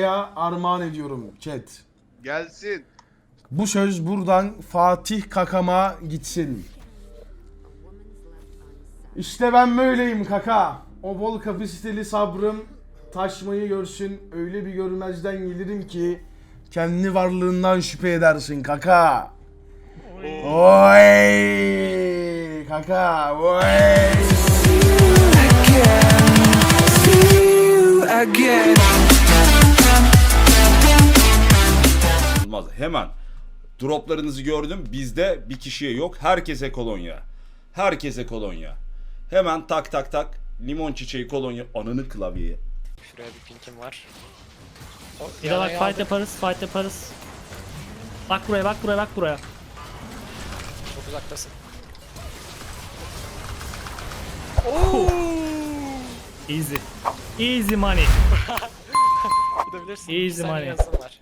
ya armağan ediyorum chat. Gelsin. Bu söz buradan Fatih Kakam'a gitsin. İşte ben böyleyim kaka. O bol kapasiteli sabrım taşmayı görsün. Öyle bir görmezden gelirim ki kendi varlığından şüphe edersin kaka. Oy! Kaka, oy! Olmaz. Hemen droplarınızı gördüm. Bizde bir kişiye yok. Herkese kolonya. Herkese kolonya. Hemen tak tak tak. Limon çiçeği kolonya. Ananı klavyeye. Şuraya bir pinkim var. O, Bir de bak yanaya fight yaparız, fight yaparız. Bak buraya, bak buraya, bak buraya. Çok uzaktasın. Easy. Easy money. Gidebilirsin. Easy Bir saniye money. yazım var.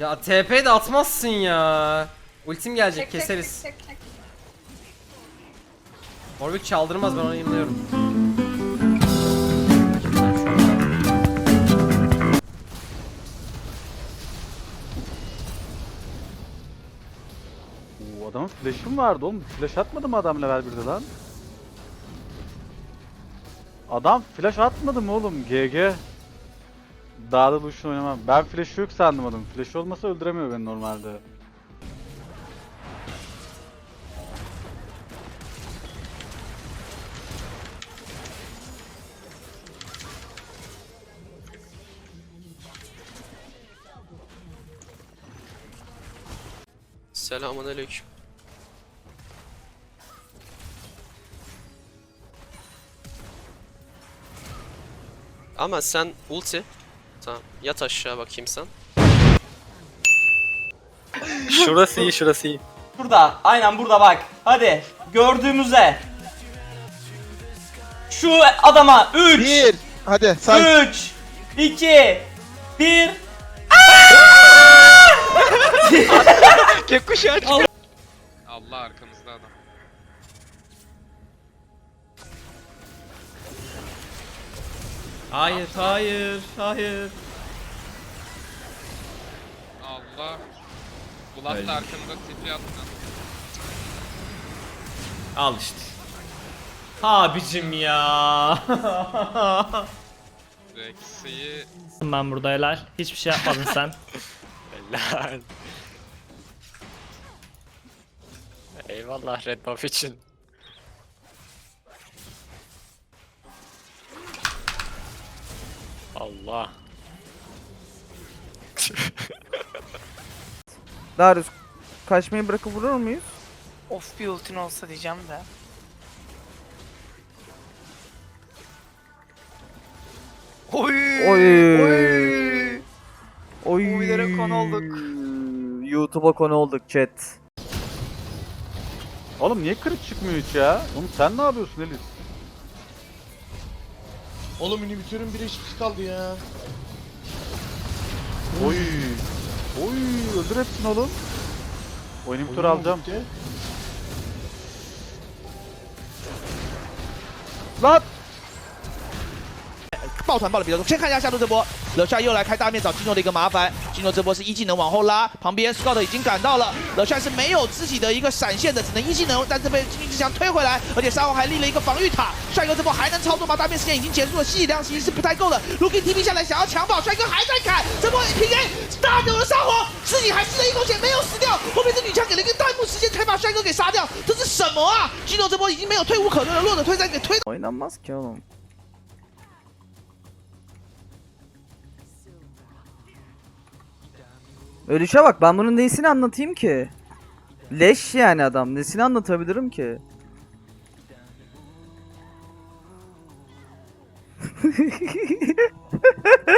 Ya TP de atmazsın ya. Ultim gelecek keseriz. Warwick çaldırmaz ben onu yemliyorum. Oo, adamın flash'ı mı vardı oğlum? Flash atmadı mı adam level 1'de lan? Adam flash atmadı mı oğlum? GG. Daha da Lucian oynamam. Ben flash yok sandım. Flash olmasa öldüremiyor beni normalde. Selamun aleyküm. Ama sen ulti. Tamam. Yat aşağı bakayım sen. şurası iyi, şurası iyi. Burada, aynen burada bak. Hadi, gördüğümüzde. Şu adama 3 Bir. Hadi say. 3 2 1 Allah arkamızda adam. Hayır, hayır, hayır. Allah. Bulat Hayır. da arkamda tipi attı. Al işte. Abicim ya. Rex'i Ben burada helal. Hiçbir şey yapmadın sen. Helal. Eyvallah Red Buff için. Allah. Darius kaçmayı bırakıp vurur muyuz? Of bir ultin olsa diyeceğim de. Oy! Oy. Oy! Oy. Mobilere konu olduk. YouTube'a konu olduk chat. Oğlum niye kırık çıkmıyor hiç ya? Oğlum sen ne yapıyorsun Elis? Oğlum inhibitörün bir eşkisi kaldı ya. Oy. Oy öldür hepsini oğlum. Oyunu tur alacağım. Lan! 抱团抱的比较多。先看一下下路这波， 乐帅又来开大面找金诺的一个麻烦。金诺这波是一技能往后拉，旁边 Scott 已经赶到了，乐帅是没有自己的一个闪现的，只能一技能，但是被金之强推回来，而且沙皇还立了一个防御塔。帅哥这波还能操作吗？大面时间已经结束了，吸血量其实是不太够的。Lucky TP 下来想要抢宝，帅哥还在砍，这波 PK 大牛的沙皇自己还吸了一口血没有死掉，后面这女枪给了一个弹幕时间才把帅哥给杀掉，这是什么啊？金诺这波已经没有退无可退了，弱的推山给推 Ölüşe bak ben bunun nesini anlatayım ki? Leş yani adam. Nesini anlatabilirim ki?